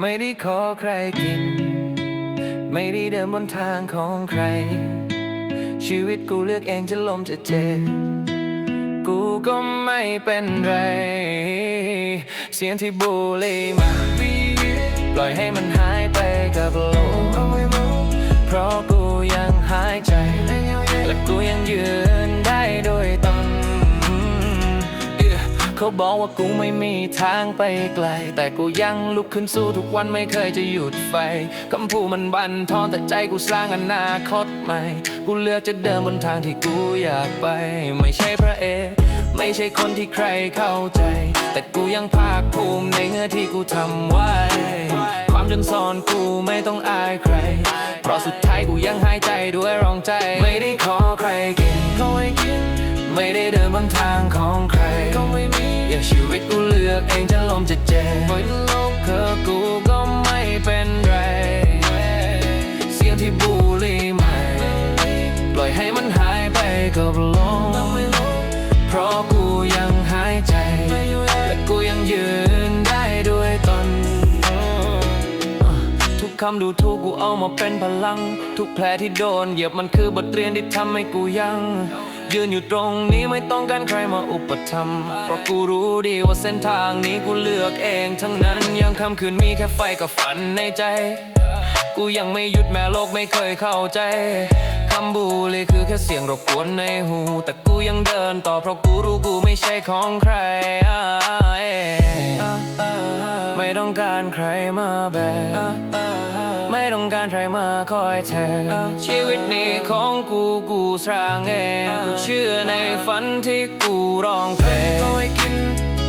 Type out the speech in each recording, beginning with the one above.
ไม่ได้ขอใครกิน ไม่ได้เดินบนทางของใคร ชีวิตกูเลือกเองจะล้มจะเจ็บ กูก็ไม่เป็นไร เสียงที่บุหรีมาปล่อยให้มันหายไปกับลมเพราะกูยังหายใจ และกูยังยืน เขาบอกว่ากูไม่มีทางไปไกล แต่กูยังลุกขึ้นสู้ทุกวันไม่เคยจะหยุดไฟคำพูดมันบันทอนแต่ใจกูสร้างอนาคตใหม่ กูเลือกจะเดินบนทางที่กูอยากไป ไม่ใช่พระเอกไม่ใช่คนที่ใครเข้าใจ แต่กูยังภาคภูมิในเงื่อที่กูทำไว้ ความจนสอนกูไม่ต้องอายใคร เพราะสุดท้ายกูยังหายใจด้วยรองใจ ไม่ได้ขอใครกินก็ไม่กิน ไม่ได้เดินบนทางของใครก็ไม่ อกเองจะลมจะเจ็บปล่อยโลกเธอกูก็ไม่เป็นไร เสียงที่บุรีใหม่ ปล่อยให้มันหายไปกับลมเพราะกูยังหายใจ และกูยังยืนได้ด้วยตน ทุกคำดูถูกกูเอามาเป็นพลัง ทุกแผลที่โดนเหยียบมันคือบทเรียนที่ทำให้กูยัง ยืนอยู่ตรงนี้ไม่ต้องการใครมาอุปถัมภ์เพราะกูรู้ดีว่าเส้นทางนี้กูเลือกเองทั้งนั้นยังคำคืนมีแค่ไฟกับฝันในใจ กูยังไม่หยุดแม้โลกไม่เคยเข้าใจคำบูลลี่คือแค่เสียงรบกวนในหู แต่กูยังเดินต่อเพราะกูรู้กูไม่ใช่ของใคร ไม่ต้องการใครมาแบกไม่ต้องการใครมาคอยแทนชีวิตนี้ของกูกูสร้างเองกูเชื่อในฝันที่กูร้องเพลงก็ไม่กิน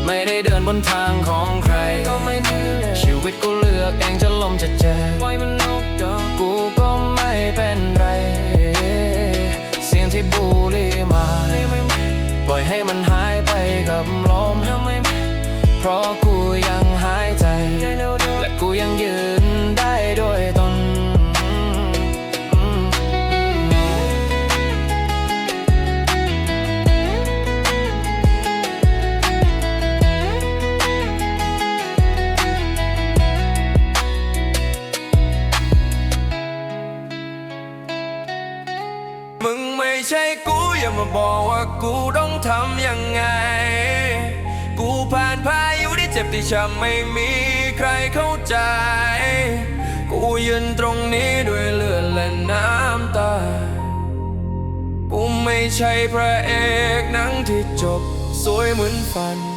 ไม่ได้เดินบนทางของใครก็ไม่เหนื่อยชีวิตกูเลือกเองจะล้มจะเจ็บปล่อยมันนกดอกกูก็ไม่เป็นไรเสียงที่บุหรีมาปล่อยให้มันหายไปกับลมเพราะกูยังหายใจ และกูยังยืนได้ด้วยตนมึงไม่ใช่กูอย่ามาบอกว่ากูต้องทำยังไง กูผ่านพายุที่เจ็บที่ช้ำไม่มี ใครเข้าใจ กูยืนตรงนี้ด้วยเลือดและน้ำตา กูไม่ใช่พระเอกหนังที่จบ สวยเหมือนฝัน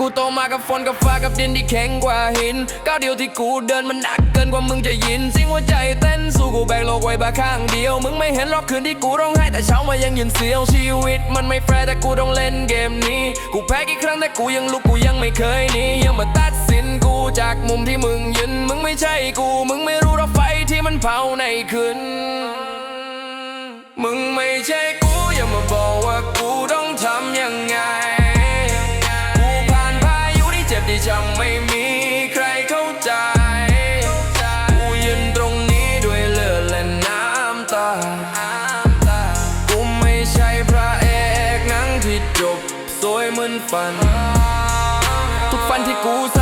กูโตมากับฝนกับฟ้ากับดินที่แข็งกว่าหินก้าวเดียวที่กูเดินมันหนักเกินกว่ามึงจะยินสิ่งหัวใจเต้นสู้กูแบกโลกไว้บาข้างเดียว มึงไม่เห็นรอกคืนที่กูร้องไห้แต่เช้ามายังยืนเสียวชีวิต มันไม่แฟร์แต่กูต้องเล่นเกมนี้ กูแพ้กี่ครั้งแต่กูยังลุกกูยังไม่เคยหนียังมาตัดสินกูจากมุมที่มึงยืนมึงไม่ใช่กู มึงไม่รู้รอไฟที่มันเผาในคืนมึงไม่ใช่กูอย่ามาบอกว่ากูต้องท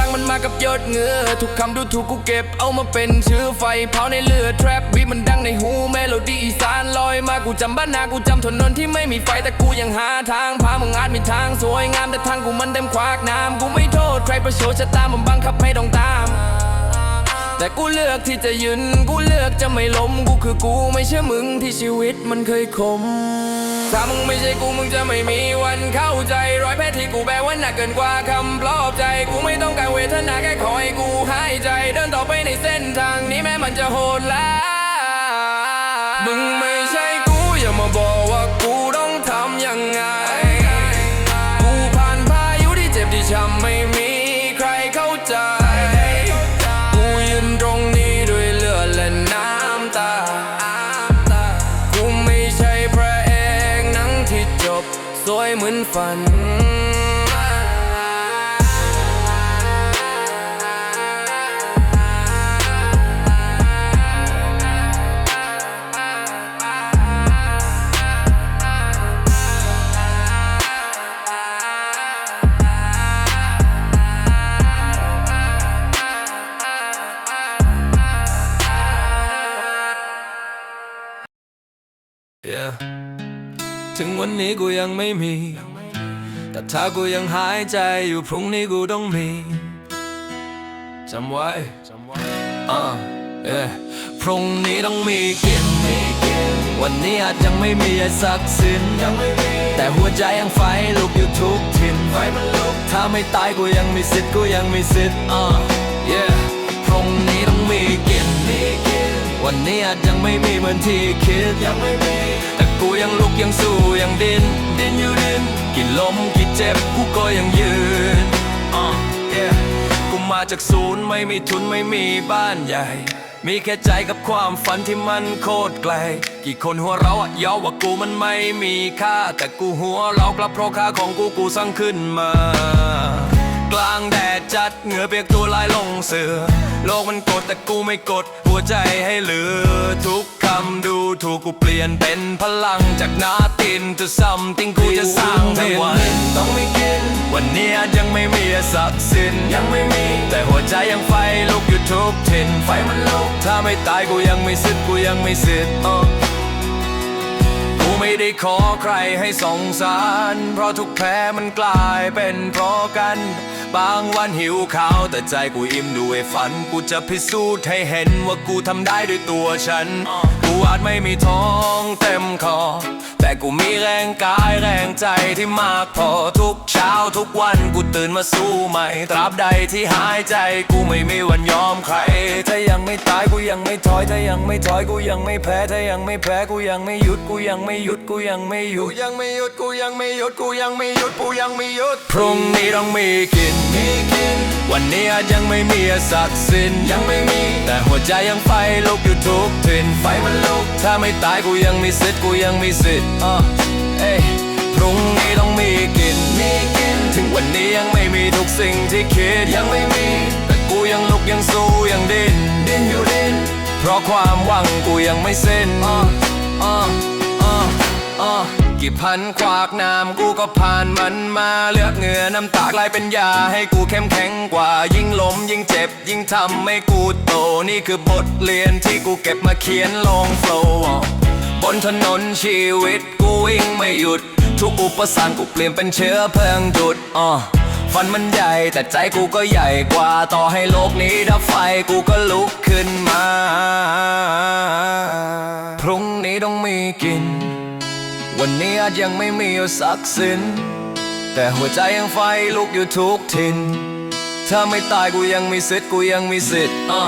างมันมากับยอดเงือทุกคำดูถูกกูเก็บเอามาเป็นเชื้อไฟเผาในเลือดแทรปบีมันดังในหูเมโลดี้อีสานลอยมากูจำบ้านนากูจำถนนที่ไม่มีไฟแต่กูยังหาทางพามึงอาจมีทางสวยงามแต่ทางกูมันเต็มขวากน้ำกูไม่โทษใครประโชดชะตามันบังคับให้ต้องตาม แต่กูเลือกที่จะยืนกูเลือกจะไม่ล้มกูคือกูไม่ใช่มึงที่ชีวิตมันเคยคม ถ้ามึงไม่ใช่กูมึงจะไม่มีวันเข้าใจรอยแผลที่กูแบกไวันหนักเกินกว่าคำปลอบใจ กูไม่ต้องการเวทนาแค่ขอให้กูหายใจ เดินต่อไปในเส้นทางนี้แม้มันจะโหดร้ายมึงไม่ สว ถึงวันนี้กูยังไม่มี แต่ถ้ากูยังหายใจอยู่พรุ่งนี้กูต้องมีจำไว้อ่าเอ้พรุ่งนี้ต้องมีกิน วันนี้อาจยังไม่มีสักสิ้นแต่หัวใจยังไฟลุกอยู่ทุกทินไฟมันลุกถ้าไม่ตายกูยังมีสิทธิ์กูยังมีสิทธิ์อ่า yeah พรุ่งนี้ต้องมีกิน วันนี้อาจยังไม่มีเหมือนที่คิดยังไม่มีแต่ กูยังลุกยังสู้ยังดิ้นดิ้นอยู่ดิ้นกี่ล้มกี่เจ็บกูก็ยังยืนอ่า yeah กูมาจากศูนย์ไม่มีทุนไม่มีบ้านใหญ่ มีแค่ใจกับความฝันที่มันโคตรไกล กี่คนหัวเราะย้าว่ากูมันไม่มีค่า แต่กูหัวเราะกลับเพราะค่าของกูกูสร้างขึ้นมา กลางแดดจัดเหงื่อเปียกตัวลายลงเสือ โลกมันกดแต่กูไม่กด หัวใจให้เหลือทุกำดูถูกกูเปลี่ยนเป็นพลังจากนาติน to something กูจะสร้างทั้งวันต้องไม่กิน วันนี้อาจยังไม่มีสักสิ้นยังไม่มี แต่หัวใจยังไฟลุกอยู่ทุกทินไฟมันลุก ถ้าไม่ตายกูยังไม่สิทธิ์กูยังไม่สิทธิ์อะกูไม่ได้ขอใครให้สงสาร เพราะทุกแผลมันกลายเป็นเพราะกัน บางวันหิวข้าวแต่ใจกูอิ่มด้วยฝัน กูจะพิสูจน์ให้เห็นว่ากูทำได้ด้วยตัวฉัน กูอาจไม่มีท้องเต็มคอ แต่กูมีแรงกายแรงใจที่มากพอทุกเช้าทุกวันกูตื่นมาสู้ใหม่ ตราบใดที่หายใจกูไม่มีวันยอมใคร ถ้ายังไม่ตายกูยังไม่ถอย ถ้ายังไม่ถอยกูยังไม่แพ้ ถ้ายังไม่แพ้กูยังไม่หยุดกูยังไม่หยุดกูยังไม่หยุดยังไม่หยุดกูยังไม่หยุดกูยังไม่หยุดกูยังไม่หยุด พรุ่งนี้ต้องมีกินมีกิน วันนี้อาจยังไม่มีสักสิ้นยังไม่มี แต่หัวใจยังไฟลุกอยู่ทุกทินไฟมันลุกถ้าไม่ตายกูยังมีสิทธิ์กูยังมีสิทธิ์อะเอ้ยพรุ่งนี้ต้องมีกินมีกิน ถึงวันนี้ยังไม่มีทุกสิ่งที่คิดยังไม่มี แต่กูยังลุกยังสู้ยังดิ้นดิ้นอยู่ดิ้นเพราะความหวังกูยังไม่สิ้นอะอะอะอะ กี่พันขวากน้ำกูก็ผ่านมันมาเลือกเหงื่อน้ำตากลายเป็นยาให้กูเข้มแข็งกว่า ยิ่งล้มยิ่งเจ็บ ยิ่งทำให้กูโตนี่คือบทเรียนที่กูเก็บมาเขียนลงโฟล์บนถนนชีวิตกูวิ่งไม่หยุด ทุกอุปสรรคกูเปลี่ยนเป็นเชื้อเพลิงจุดอะฝันมันใหญ่แต่ใจกูก็ใหญ่กว่าต่อให้โลกนี้ดับไฟกูก็ลุกขึ้นมา พรุ่งนี้ต้องมีกิน วันนี้อาจยังไม่มีสักสิ้นแต่หัวใจยังไฟลุกอยู่ทุกทิน ถ้าไม่ตายกูยังมีสิทธิ์กูยังมีสิทธิ์อะ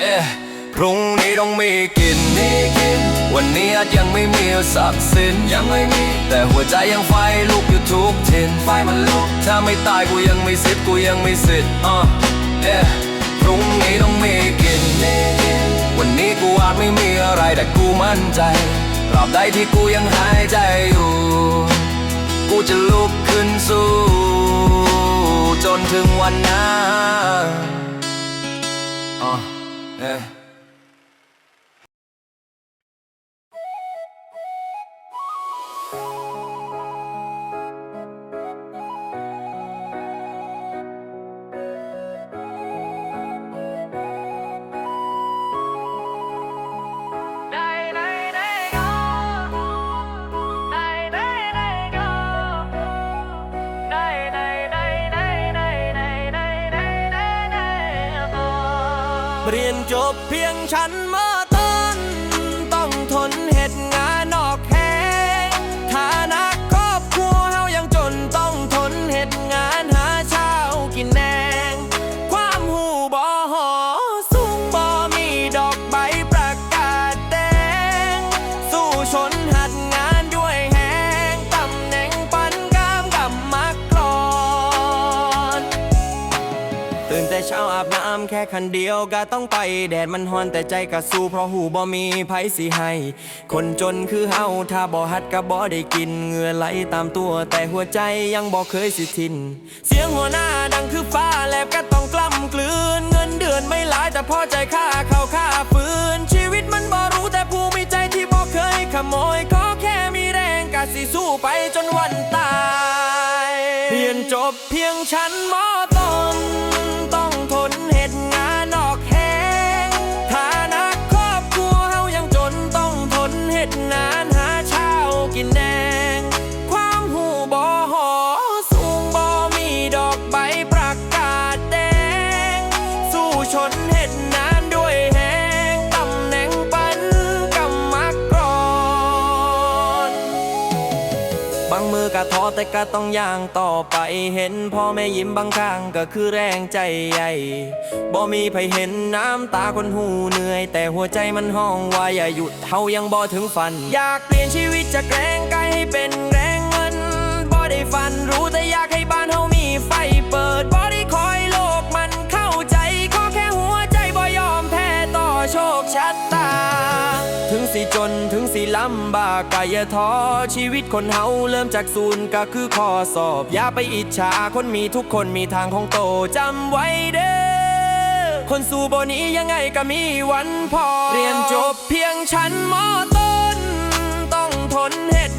เอ๊ะพรุ่งนี้ต้องมีกินมีกิน วันนี้อาจยังไม่มีสักสิ้นยังไม่มี แต่หัวใจยังไฟลุกอยู่ทุกทิน ไฟมันลุก ถ้าไม่ตายกูยังมีสิทธิ์กูยังมีสิทธิ์อะเอ๊ะพรุ่งนี้ต้องมีกินมีกิน วันนี้กูอาจไม่มีอะไรแต่กูมั่นใจ ตราบใดที่กูยังหายใจอยู่ เรียนจบเพียงชั้นมต้น ต้องทนเหตุงานนอกแหงฐานะครอบครัวเฮายังจนต้องทนเหตุงานหาเช้ากินแนง ความหูบ่หอสูงบ่มีดอกใบประกาศแดง สู้ชน เช้าอาบน้ำแค่คันเดียวก็ต้องไปแดดมันฮอนแต่ใจกะสู้เพราะหูบ่มีไผสิให้ คนจนคือเฮาถ้าบ่ฮัดก็บ่ได้กินเหงื่อไหลตามตัวแต่หัวใจยังบ่เคยสิทิน เสียงหัวหน้าดังคือฟ้าแลบก็ต้องกล้ำกลืน เงินเดือนไม่หลายแต่พอใจค่าเขาค่า ชนเห็ดนานด้วยแหงตำแหน่งปันกำมักกรอนบางมือก็ท้อแต่ก็ต้องย่างต่อไปเห็นพ่อแม่ยิ้มบางครั้งก็คือแรงใจใหญ่บ่มีใครเห็นน้ำตาคนหูเหนื่อย แต่หัวใจมันห้องว่าอย่าหยุดเท่ายังบ่ถึงฝัน อยากเปลี่ยนชีวิตจากแรงกายให้เป็นแรงเงินบ่ได้ฝันรู้แต่อยากให้บ้านเฮามีไฟ สิจนถึงสิลำบากกะอย่าท้อชีวิตคนเฮาเริ่มจากศูนย์ก็คือข้อสอบ อย่าไปอิจฉาคนมีทุกคนมีทางของโตจำไว้เด้อคนสู้บนี้ยังไงก็มีวันพอ เรียนจบเพียงชั้นมอต้น ต้องทนเหตุ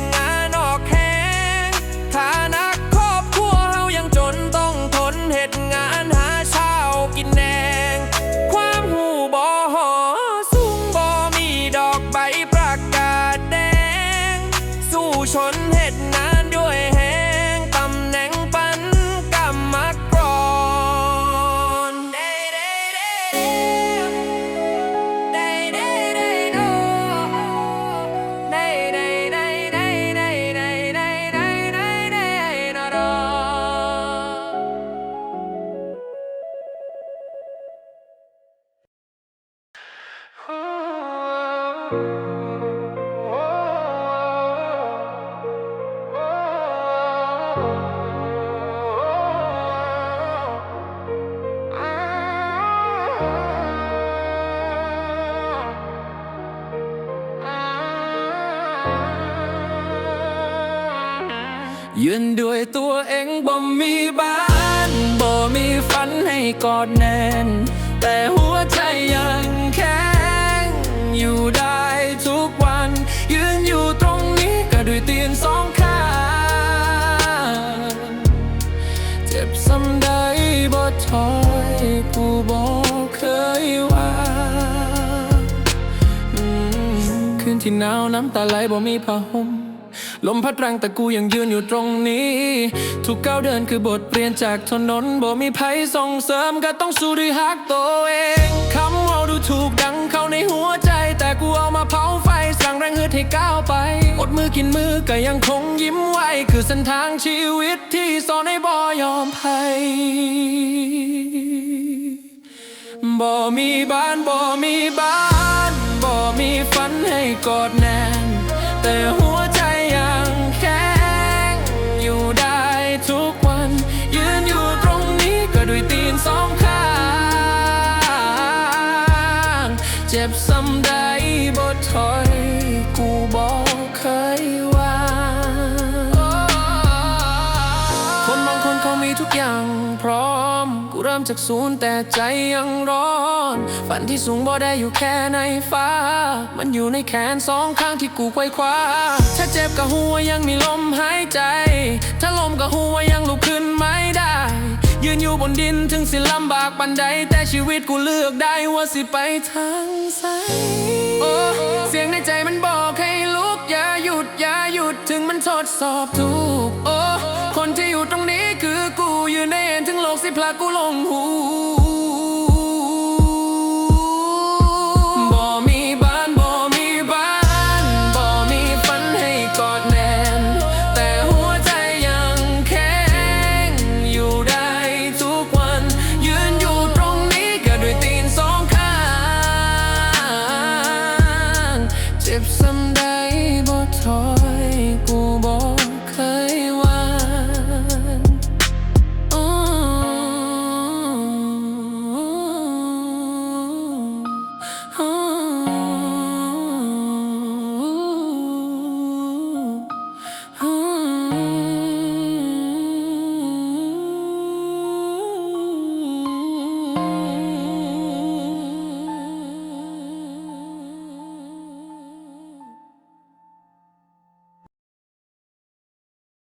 ยืนด้วยตัวเองบ่มีบ้านบ่มีฝันให้กอดแน่นแต่ คืนที่หนาวน้ำตาไหลบ่มีผ้าห่มลมพัดแรงแต่กูยังยืนอยู่ตรงนี้ ทุกก้าวเดินคือบทเรียนจากถนนบ่มีภัยส่งเสริมก็ต้องสู้ด้วยฮักตัวเองคำเราดูถูกดังเข้าในหัวใจ แต่กูเอามาเผาไฟสร้างแรงฮึดให้ก้าวไป อดมือกินมือก็ยังคงยิ้มไว้ คือเส้นทางชีวิตที่สอนให้บ่ยอมแพ้บ่มีบ้านบ่มีบ้าน กอด ศูนย์แต่ใจยังร้อน ฝันที่สูงบ่ได้อยู่แค่ในฟ้า มันอยู่ในแขนสองข้างที่กูไขว้คว้า ถ้าเจ็บก็หัวยังมีลมหายใจ ถ้าลมก็หัวยังลุกขึ้นไม่ได้ ยืนอยู่บนดินถึงสิลำบากปันใด แต่ชีวิตกูเลือกได้ว่าสิไปทางไสโอ้เสียงในใจมันบอกให้ลุกอย่าหยุดอย่าหยุดถึงมันทดสอบทุกโอ้คนที่อยู่ตรงนี้คือกูอยืนได้เห็น se plakulong